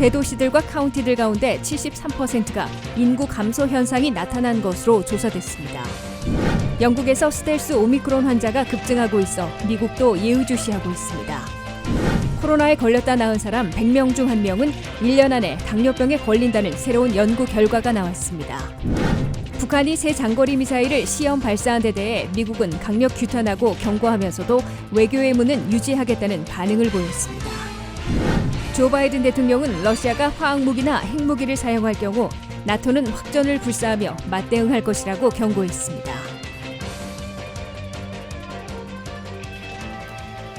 대도시들과 카운티들 가운데 73%가 인구 감소 현상이 나타난 것으로 조사됐습니다. 영국에서 스텔스 오미크론 환자가 급증하고 있어 미국도 예의주시하고 있습니다. 코로나에 걸렸다 나은 사람 100명 중 1명은 1년 안에 당뇨병에 걸린다는 새로운 연구 결과가 나왔습니다. 북한이 새 장거리 미사일을 시험 발사한 데 대해 미국은 강력 규탄하고 경고하면서도 외교의 문은 유지하겠다는 반응을 보였습니다. 조 바이든 대통령은 러시아가 화학무기나 핵무기를 사용할 경우 나토는 확전을 불사하며 맞대응할 것이라고 경고했습니다.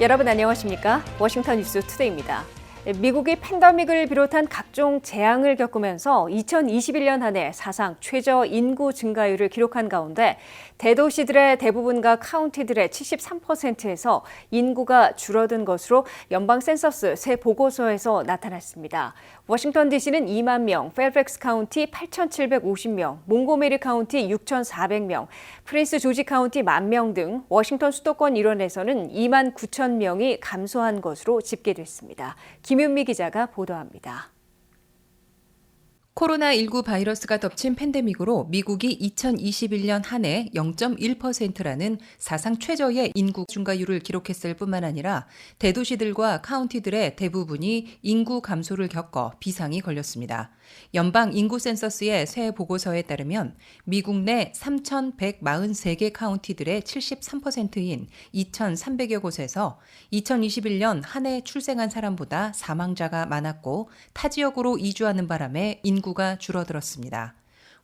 여러분 안녕하십니까? 워싱턴 뉴스 투데이입니다. 미국이 팬데믹을 비롯한 각종 재앙을 겪으면서 2021년 한 해 사상 최저 인구 증가율을 기록한 가운데 대도시들의 대부분과 카운티들의 73%에서 인구가 줄어든 것으로 연방 센서스 새 보고서에서 나타났습니다. 워싱턴 DC는 2만 명, 펠팩스 카운티 8,750명, 몽고메리 카운티 6,400명, 프린스 조지 카운티 1만 명 등 워싱턴 수도권 일원에서는 2만 9천 명이 감소한 것으로 집계됐습니다. 김윤미 기자가 보도합니다. 코로나19 바이러스가 덮친 팬데믹으로 미국이 2021년 한 해 0.1%라는 사상 최저의 인구 증가율을 기록했을 뿐만 아니라 대도시들과 카운티들의 대부분이 인구 감소를 겪어 비상이 걸렸습니다. 연방 인구 센서스의 새 보고서에 따르면 미국 내 3,143개 카운티들의 73%인 2,300여 곳에서 2021년 한 해 출생한 사람보다 사망자가 많았고 타 지역으로 이주하는 바람에 인구가 줄어들었습니다.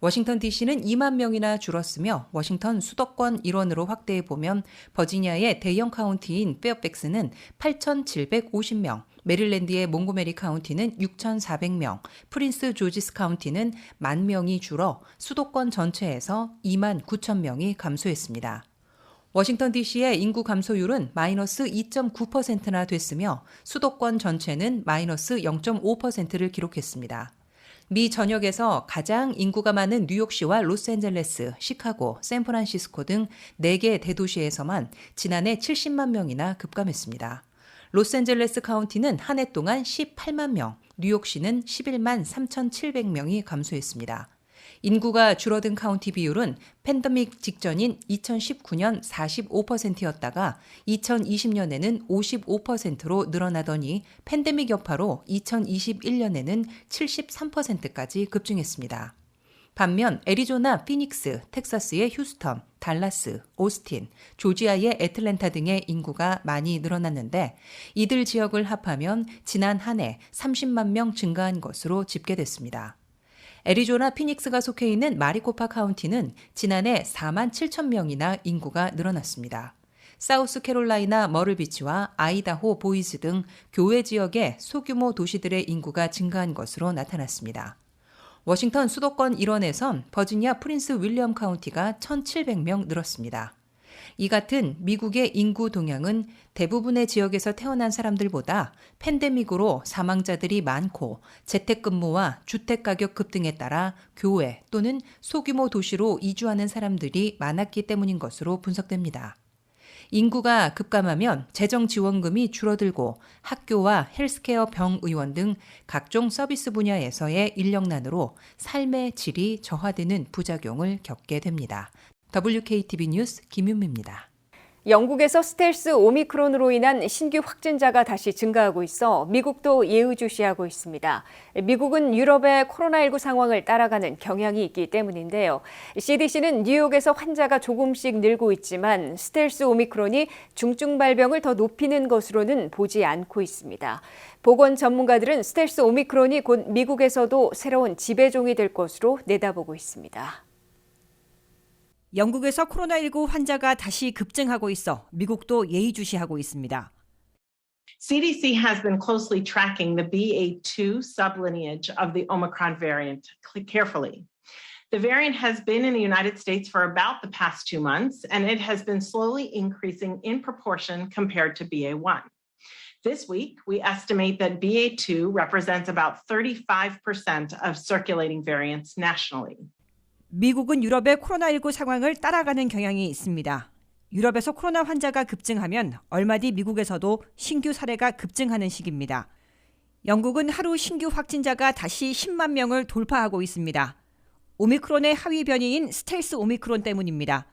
워싱턴 DC는 2만 명이나 줄었으며 워싱턴 수도권 일원으로 확대해 보면 버지니아의 대형 카운티인 페어백스는 8,750명, 메릴랜드의 몽고메리 카운티는 6,400명, 프린스 조지스 카운티는 만 명이 줄어 수도권 전체에서 2만 9천 명이 감소했습니다. 워싱턴 DC의 인구 감소율은 마이너스 2.9%나 됐으며 수도권 전체는 마이너스 0.5%를 기록했습니다. 미 전역에서 가장 인구가 많은 뉴욕시와 로스앤젤레스, 시카고, 샌프란시스코 등 4개 대도시에서만 지난해 70만 명이나 급감했습니다. 로스앤젤레스 카운티는 한 해 동안 18만 명, 뉴욕시는 11만 3,700명이 감소했습니다. 인구가 줄어든 카운티 비율은 팬데믹 직전인 2019년 45%였다가 2020년에는 55%로 늘어나더니 팬데믹 여파로 2021년에는 73%까지 급증했습니다. 반면 애리조나, 피닉스, 텍사스의 휴스턴, 달라스, 오스틴, 조지아의 애틀랜타 등의 인구가 많이 늘어났는데 이들 지역을 합하면 지난 한 해 30만 명 증가한 것으로 집계됐습니다. 애리조나 피닉스가 속해 있는 마리코파 카운티는 지난해 4만 7천 명이나 인구가 늘어났습니다. 사우스 캐롤라이나 머를비치와 아이다호 보이즈 등 교외 지역의 소규모 도시들의 인구가 증가한 것으로 나타났습니다. 워싱턴 수도권 일원에선 버지니아 프린스 윌리엄 카운티가 1,700명 늘었습니다. 이 같은 미국의 인구 동향은 대부분의 지역에서 태어난 사람들보다 팬데믹으로 사망자들이 많고 재택근무와 주택가격 급등에 따라 교외 또는 소규모 도시로 이주하는 사람들이 많았기 때문인 것으로 분석됩니다. 인구가 급감하면 재정 지원금이 줄어들고 학교와 헬스케어 병의원 등 각종 서비스 분야에서의 인력난으로 삶의 질이 저하되는 부작용을 겪게 됩니다. WKTV 뉴스 김윤미입니다. 영국에서 스텔스 오미크론으로 인한 신규 확진자가 다시 증가하고 있어 미국도 예의주시하고 있습니다. 미국은 유럽의 코로나19 상황을 따라가는 경향이 있기 때문인데요. CDC는 뉴욕에서 환자가 조금씩 늘고 있지만 스텔스 오미크론이 중증 발병을 더 높이는 것으로는 보지 않고 있습니다. 보건 전문가들은 스텔스 오미크론이 곧 미국에서도 새로운 지배종이 될 것으로 내다보고 있습니다. 영국에서 코로나19 환자가 다시 급증하고 있어 미국도 예의주시하고 있습니다. CDC has been closely tracking the BA2 sublineage of the Omicron variant carefully. The variant has been in the United States for about the past two months, and it has been slowly increasing in proportion compared to BA1. This week, we estimate that BA2 represents about 35% of circulating variants nationally. 미국은 유럽의 코로나19 상황을 따라가는 경향이 있습니다. 유럽에서 코로나 환자가 급증하면 얼마 뒤 미국에서도 신규 사례가 급증하는 시기입니다. 영국은 하루 신규 확진자가 다시 10만 명을 돌파하고 있습니다. 오미크론의 하위 변이인 스텔스 오미크론 때문입니다.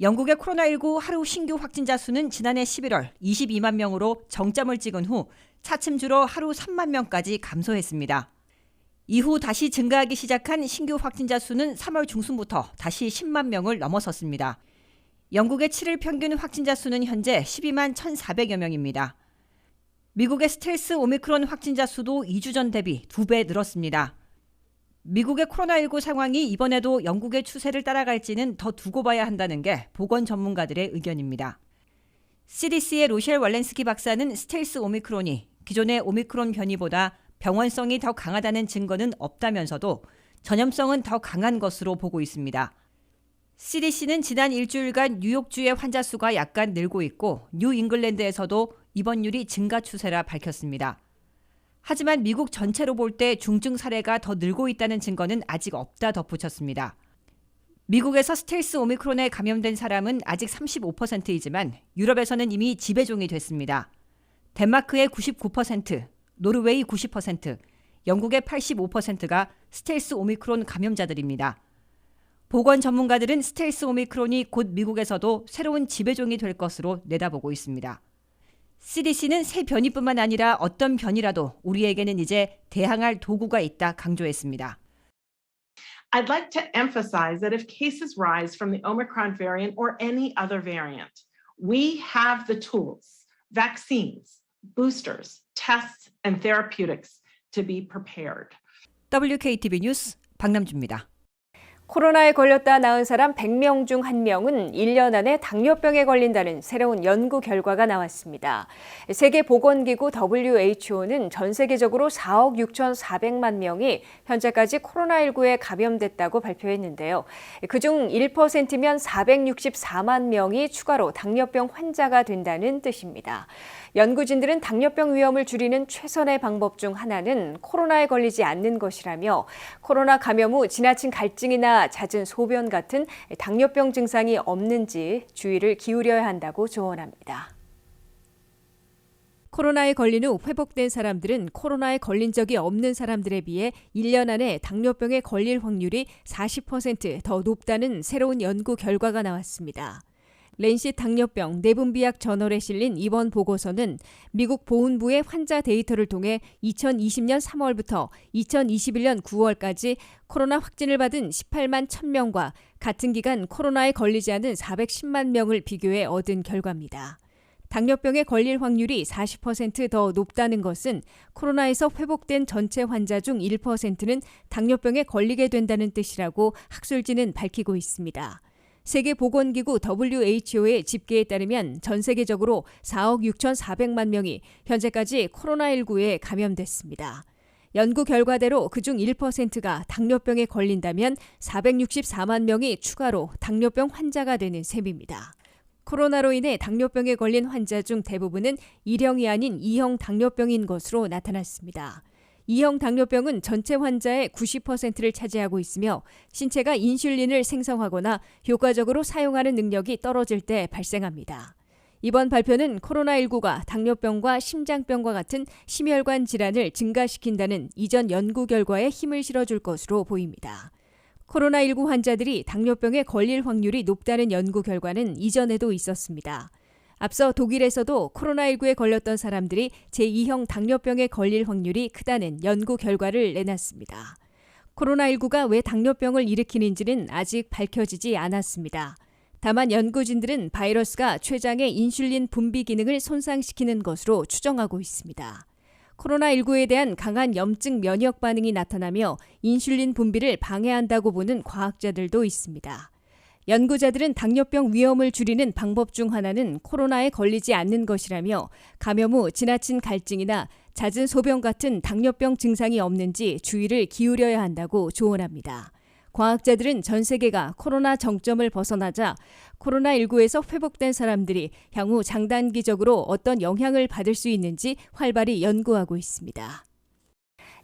영국의 코로나19 하루 신규 확진자 수는 지난해 11월 22만 명으로 정점을 찍은 후 차츰 줄어 하루 3만 명까지 감소했습니다. 이후 다시 증가하기 시작한 신규 확진자 수는 3월 중순부터 다시 10만 명을 넘어섰습니다. 영국의 7일 평균 확진자 수는 현재 12만 1,400여 명입니다. 미국의 스텔스 오미크론 확진자 수도 2주 전 대비 2배 늘었습니다. 미국의 코로나19 상황이 이번에도 영국의 추세를 따라갈지는 더 두고 봐야 한다는 게 보건 전문가들의 의견입니다. CDC의 로셸 월렌스키 박사는 스텔스 오미크론이 기존의 오미크론 변이보다 병원성이 더 강하다는 증거는 없다면서도 전염성은 더 강한 것으로 보고 있습니다. CDC는 지난 일주일간 뉴욕주의 환자 수가 약간 늘고 있고 뉴 잉글랜드에서도 입원율이 증가 추세라 밝혔습니다. 하지만 미국 전체로 볼 때 중증 사례가 더 늘고 있다는 증거는 아직 없다 덧붙였습니다. 미국에서 스텔스 오미크론에 감염된 사람은 아직 35%이지만 유럽에서는 이미 지배종이 됐습니다. 덴마크의 99%, 노르웨이 90%, 영국의 85%가 스텔스 오미크론 감염자들입니다. 보건 전문가들은 스텔스 오미크론이 곧 미국에서도 새로운 지배종이 될 것으로 내다보고 있습니다. CDC는 새 변이뿐만 아니라 어떤 변이라도 우리에게는 이제 대항할 도구가 있다 강조했습니다. I'd like to emphasize that if cases rise from the Omicron variant or any other variant, we have the tools, vaccines, boosters, tests, and therapeutics to be prepared. WKTV 뉴스 박남주입니다. 코로나에 걸렸다 나은 사람 100명 중 1명은 1년 안에 당뇨병에 걸린다는 새로운 연구 결과가 나왔습니다. 세계보건기구 WHO는 전 세계적으로 4억 6,400만 명이 현재까지 코로나19에 감염됐다고 발표했는데요. 그중 1%면 464만 명이 추가로 당뇨병 환자가 된다는 뜻입니다. 연구진들은 당뇨병 위험을 줄이는 최선의 방법 중 하나는 코로나에 걸리지 않는 것이라며 코로나 감염 후 지나친 갈증이나 잦은 소변 같은 당뇨병 증상이 없는지 주의를 기울여야 한다고 조언합니다. 코로나에 걸린 후 회복된 사람들은 코로나에 걸린 적이 없는 사람들에 비해 1년 안에 당뇨병에 걸릴 확률이 40%더 높다는 새로운 연구 결과가 나왔습니다. 렌시 당뇨병 내분비약 저널에 실린 이번 보고서는 미국 보훈부의 환자 데이터를 통해 2020년 3월부터 2021년 9월까지 코로나 확진을 받은 18만 1000명과 같은 기간 코로나에 걸리지 않은 410만 명을 비교해 얻은 결과입니다. 당뇨병에 걸릴 확률이 40%더 높다는 것은 코로나에서 회복된 전체 환자 중 1%는 당뇨병에 걸리게 된다는 뜻이라고 학술지는 밝히고 있습니다. 세계보건기구 WHO의 집계에 따르면 전 세계적으로 4억 6,400만 명이 현재까지 코로나19에 감염됐습니다. 연구 결과대로 그중 1%가 당뇨병에 걸린다면 464만 명이 추가로 당뇨병 환자가 되는 셈입니다. 코로나로 인해 당뇨병에 걸린 환자 중 대부분은 1형이 아닌 2형 당뇨병인 것으로 나타났습니다. 2형 당뇨병은 전체 환자의 90%를 차지하고 있으며 신체가 인슐린을 생성하거나 효과적으로 사용하는 능력이 떨어질 때 발생합니다. 이번 발표는 코로나19가 당뇨병과 심장병과 같은 심혈관 질환을 증가시킨다는 이전 연구 결과에 힘을 실어줄 것으로 보입니다. 코로나19 환자들이 당뇨병에 걸릴 확률이 높다는 연구 결과는 이전에도 있었습니다. 앞서 독일에서도 코로나19에 걸렸던 사람들이 제2형 당뇨병에 걸릴 확률이 크다는 연구 결과를 내놨습니다. 코로나19가 왜 당뇨병을 일으키는지는 아직 밝혀지지 않았습니다. 다만 연구진들은 바이러스가 췌장의 인슐린 분비 기능을 손상시키는 것으로 추정하고 있습니다. 코로나19에 대한 강한 염증 면역 반응이 나타나며 인슐린 분비를 방해한다고 보는 과학자들도 있습니다. 연구자들은 당뇨병 위험을 줄이는 방법 중 하나는 코로나에 걸리지 않는 것이라며 감염 후 지나친 갈증이나 잦은 소변 같은 당뇨병 증상이 없는지 주의를 기울여야 한다고 조언합니다. 과학자들은 전 세계가 코로나 정점을 벗어나자 코로나19에서 회복된 사람들이 향후 장단기적으로 어떤 영향을 받을 수 있는지 활발히 연구하고 있습니다.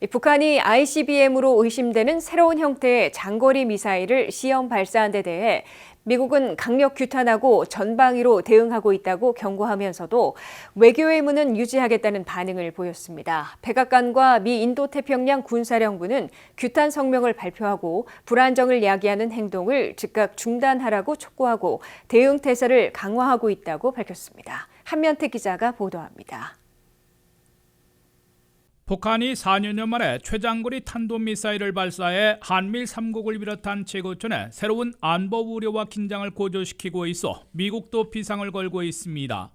이 북한이 ICBM으로 의심되는 새로운 형태의 장거리 미사일을 시험 발사한 데 대해 미국은 강력 규탄하고 전방위로 대응하고 있다고 경고하면서도 외교의 문은 유지하겠다는 반응을 보였습니다. 백악관과 미 인도태평양 군사령부는 규탄 성명을 발표하고 불안정을 야기하는 행동을 즉각 중단하라고 촉구하고 대응 태세를 강화하고 있다고 밝혔습니다. 한면태 기자가 보도합니다. 북한이 4년여 만에 최장거리 탄도미사일을 발사해 한밀 3국을 비롯한 제고촌에 새로운 안보 우려와 긴장을 고조시키고 있어 미국도 비상을 걸고 있습니다.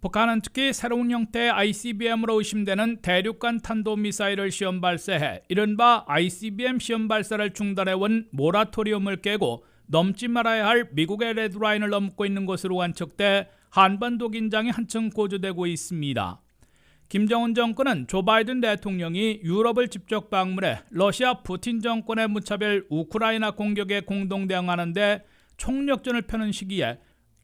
북한은 특히 새로운 형태의 ICBM으로 의심되는 대륙간 탄도미사일을 시험 발사해 이른바 ICBM 시험 발사를 중단해온 모라토리움을 깨고 넘지 말아야 할 미국의 레드라인을 넘고 있는 것으로 관측돼 한반도 긴장이 한층 고조되고 있습니다. 김정은 정권은 조 바이든 대통령이 유럽을 직접 방문해 러시아 푸틴 정권의 무차별 우크라이나 공격에 공동 대응하는데 총력전을 펴는 시기에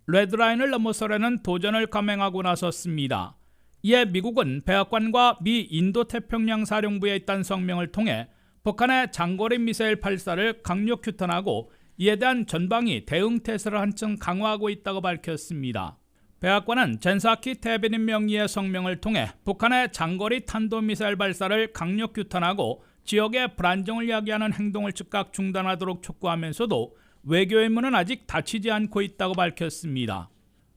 레드라인을 넘어서려는 도전을 감행하고 나섰습니다. 이에 미국은 백악관과 미 인도태평양 사령부에 있던 성명을 통해 북한의 장거리 미사일 발사를 강력 규탄하고 이에 대한 전방위 대응 태세를 한층 강화하고 있다고 밝혔습니다. 백악관은 젠사키 테베닌 명의의 성명을 통해 북한의 장거리 탄도미사일 발사를 강력 규탄하고 지역의 불안정을 야기하는 행동을 즉각 중단하도록 촉구하면서도 외교의 문은 아직 닫히지 않고 있다고 밝혔습니다.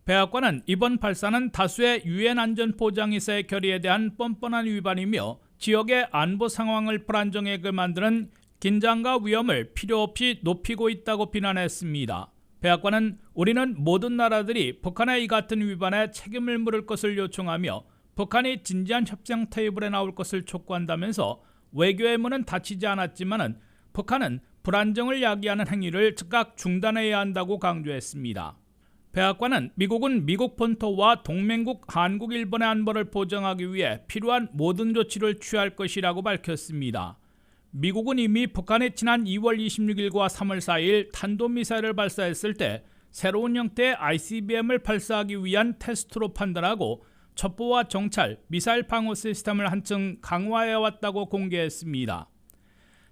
백악관은 이번 발사는 다수의 유엔 안전보장이사의 결의에 대한 뻔뻔한 위반이며 지역의 안보 상황을 불안정하게 만드는 긴장과 위험을 필요 없이 높이고 있다고 비난했습니다. 백악관은 우리는 모든 나라들이 북한의 이 같은 위반에 책임을 물을 것을 요청하며 북한이 진지한 협상 테이블에 나올 것을 촉구한다면서 외교의 문은 닫히지 않았지만은 북한은 불안정을 야기하는 행위를 즉각 중단해야 한다고 강조했습니다. 백악관은 미국은 미국 본토와 동맹국 한국, 일본의 안보를 보장하기 위해 필요한 모든 조치를 취할 것이라고 밝혔습니다. 미국은 이미 북한이 지난 2월 26일과 3월 4일 탄도미사일을 발사했을 때 새로운 형태의 ICBM을 발사하기 위한 테스트로 판단하고 첩보와 정찰, 미사일 방어 시스템을 한층 강화해 왔다고 공개했습니다.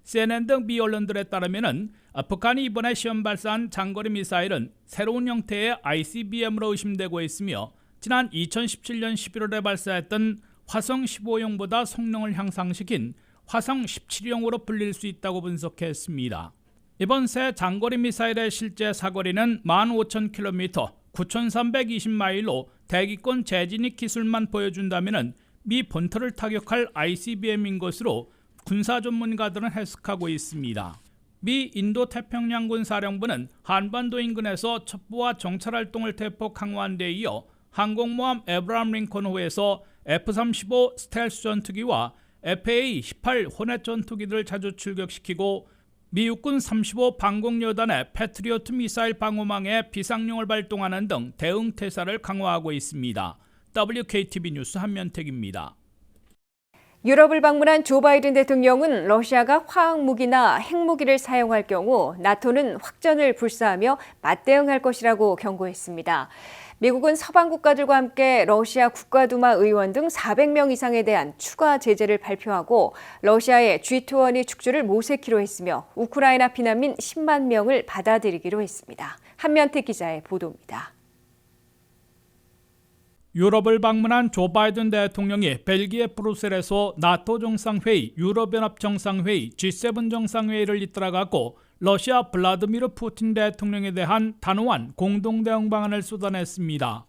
CNN 등 미 언론들에 따르면 북한이 이번에 시험 발사한 장거리 미사일은 새로운 형태의 ICBM으로 의심되고 있으며 지난 2017년 11월에 발사했던 화성 15형보다 성능을 향상시킨 화성 17형으로 불릴 수 있다고 분석했습니다. 이번 새 장거리 미사일의 실제 사거리는 15,000km, 9,320마일로 대기권 재진입 기술만 보여준다면 미 본토를 타격할 ICBM인 것으로 군사 전문가들은 해석하고 있습니다. 미 인도 태평양군 사령부는 한반도 인근에서 첩보와 정찰 활동을 대폭 강화한 데 이어 항공모함 에브람 링컨호에서 F-35 스텔스 전투기와 FA-18 호넷 전투기들을 자주 출격시키고 미 육군 35 방공여단의 패트리어트 미사일 방어망에 비상용을 발동하는 등 대응 태세를 강화하고 있습니다. WKTV 뉴스 한면택입니다. 유럽을 방문한 조 바이든 대통령은 러시아가 화학무기나 핵무기를 사용할 경우 나토는 확전을 불사하며 맞대응할 것이라고 경고했습니다. 미국은 서방 국가들과 함께 러시아 국가두마 의원 등 400명 이상에 대한 추가 제재를 발표하고 러시아의 G20 축주를 모색키로 했으며 우크라이나 피난민 10만 명을 받아들이기로 했습니다. 한면태 기자의 보도입니다. 유럽을 방문한 조 바이든 대통령이 벨기에 브루셀에서 나토 정상회의, 유럽연합 정상회의, G7 정상회의를 이끌어갔고 러시아 블라드미르 푸틴 대통령에 대한 단호한 공동 대응 방안을 쏟아냈습니다.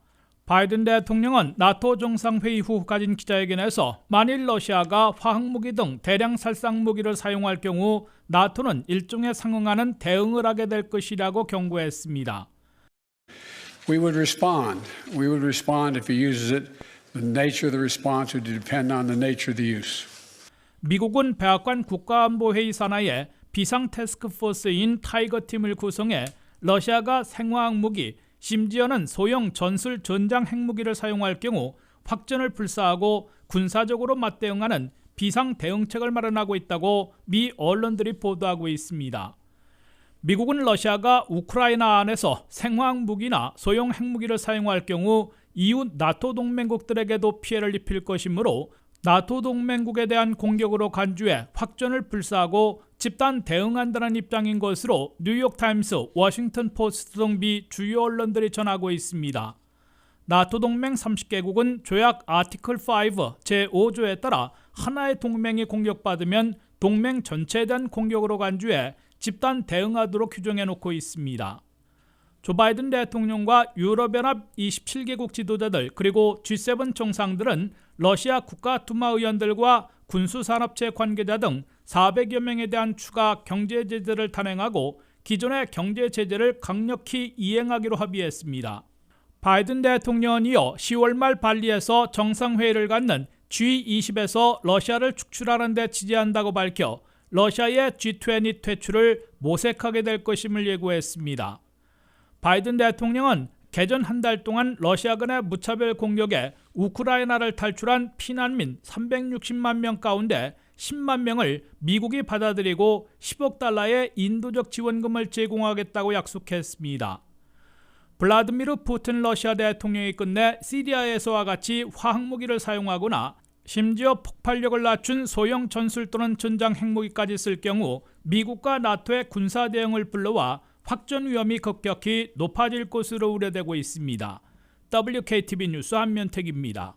바이든 대통령은 나토 정상회의 후 가진 기자회견에서 만일 러시아가 화학무기 등 대량 살상 무기를 사용할 경우 나토는 일종에 상응하는 대응을 하게 될 것이라고 경고했습니다. We would respond. We would respond if he uses it. The nature of the response would depend on the nature of the use. 미국은 백악관 국가안보회의 산하에 비상태스크포스인 타이거팀을 구성해 러시아가 생화학 무기, 심지어는 소형 전술 전장 핵무기를 사용할 경우 확전을 불사하고 군사적으로 맞대응하는 비상 대응책을 마련하고 있다고 미 언론들이 보도하고 있습니다. 미국은 러시아가 우크라이나 안에서 생화학 무기나 소형 핵무기를 사용할 경우 이웃 나토 동맹국들에게도 피해를 입힐 것이므로 나토 동맹국에 대한 공격으로 간주해 확전을 불사하고 집단 대응한다는 입장인 것으로 뉴욕타임스, 워싱턴 포스트 등미 주요 언론들이 전하고 있습니다. 나토 동맹 30개국은 조약 아티클 5 제5조에 따라 하나의 동맹이 공격받으면 동맹 전체에 대한 공격으로 간주해 집단 대응하도록 규정해 놓고 있습니다. 조 바이든 대통령과 유럽연합 27개국 지도자들 그리고 G7 정상들은 러시아 국가두마 의원들과 군수산업체 관계자 등 400여 명에 대한 추가 경제 제재를 단행하고 기존의 경제 제재를 강력히 이행하기로 합의했습니다. 바이든 대통령은 이어 10월 말 발리에서 정상회의를 갖는 G20에서 러시아를 축출하는 데 지지한다고 밝혀 러시아의 G20 퇴출을 모색하게 될 것임을 예고했습니다. 바이든 대통령은 개전 한 달 동안 러시아군의 무차별 공격에 우크라이나를 탈출한 피난민 360만 명 가운데 10만 명을 미국이 받아들이고 10억 달러의 인도적 지원금을 제공하겠다고 약속했습니다. 블라드미르 푸틴 러시아 대통령이 끝내 시리아에서와 같이 화학무기를 사용하거나 심지어 폭발력을 낮춘 소형 전술 또는 전장 핵무기까지 쓸 경우 미국과 나토의 군사 대응을 불러와 확전 위험이 급격히 높아질 것으로 우려되고 있습니다. WKTV 뉴스 한면택입니다.